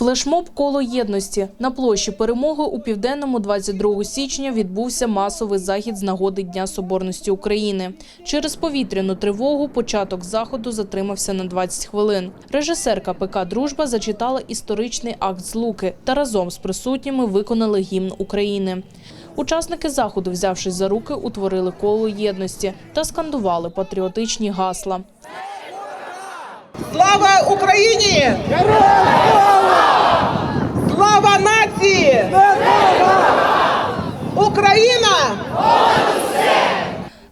Флешмоб коло єдності на площі перемоги у південному 22 січня відбувся масовий захід з нагоди Дня Соборності України. Через повітряну тривогу початок заходу затримався на 20 хвилин. Режисерка ПК Дружба зачитала історичний акт злуки та разом з присутніми виконали гімн України. Учасники заходу, взявшись за руки, утворили коло єдності та скандували патріотичні гасла. Слава Україні! Слава Україна!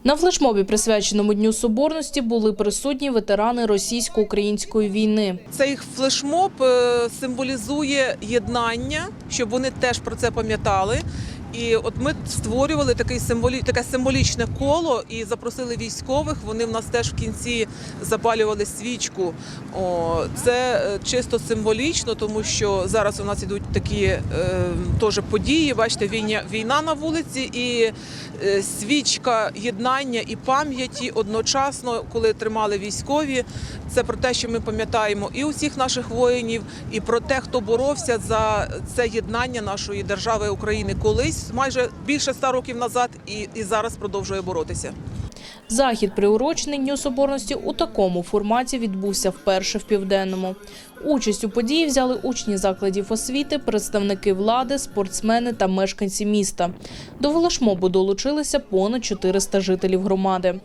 На флешмобі, присвяченому Дню Соборності, були присутні ветерани російсько-української війни. Цей флешмоб е, символізує єднання, щоб вони теж про це пам'ятали. І от ми створювали такий символі... таке символічне коло і запросили військових. Вони в нас теж в кінці запалювали свічку. О, це е, чисто символічно, тому що зараз у нас ідуть такі е, теж події. Бачите, війня, війна на вулиці і е, свічка єднання і пам'яті одночасно, коли тримали військові. Це про те, що ми пам'ятаємо і усіх наших воїнів, і про те, хто боровся за це єднання нашої держави України колись, майже більше ста років назад, і, і зараз продовжує боротися. Захід, приурочений Дню Соборності, у такому форматі відбувся вперше в Південному. Участь у події взяли учні закладів освіти, представники влади, спортсмени та мешканці міста. До флешмобу долучилися понад 400 жителів громади.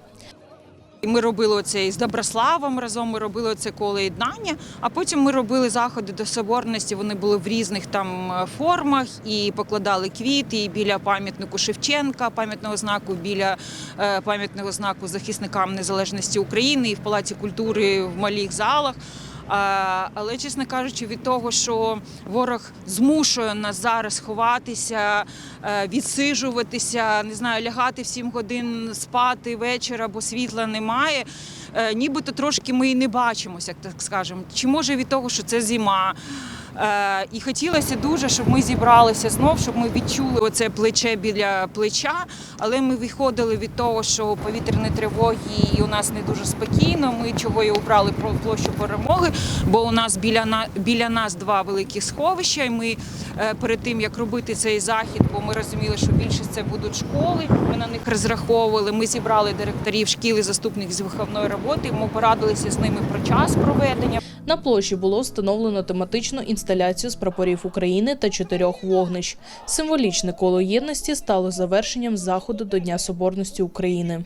І Ми робили це з Доброславом разом. Ми робили це коло єднання. А потім ми робили заходи до соборності. Вони були в різних там е, формах і покладали квіти і біля пам'ятнику Шевченка, пам'ятного знаку, біля е, пам'ятного знаку захисникам незалежності України і в Палаці культури в малих залах. Але, чесно кажучи, від того, що ворог змушує нас зараз ховатися, е, відсижуватися, не знаю, лягати в 7 годин спати вечора, бо світла немає. е, Нібито трошки ми і не бачимося, так скажемо. Чи може від того, що це зима? Е, І хотілося дуже, щоб ми зібралися знов, щоб ми відчули оце плече біля плеча. Але ми виходили від того, що повітряні тривоги і у нас не дуже спокійно. Ми чого і обрали про площу перемоги, бо у нас біля на біля нас два великі сховища. І ми е, перед тим як робити цей захід, бо ми розуміли, що більшість це будуть школи. Ми на них розраховували. Ми зібрали директорів шкіл і заступників з виховної роботи. Ми порадилися з ними про час проведення. На площі було встановлено тематичну інсталяцію з прапорів України та чотирьох вогнищ. Символічне коло єдності стало завершенням заходу до Дня Соборності України.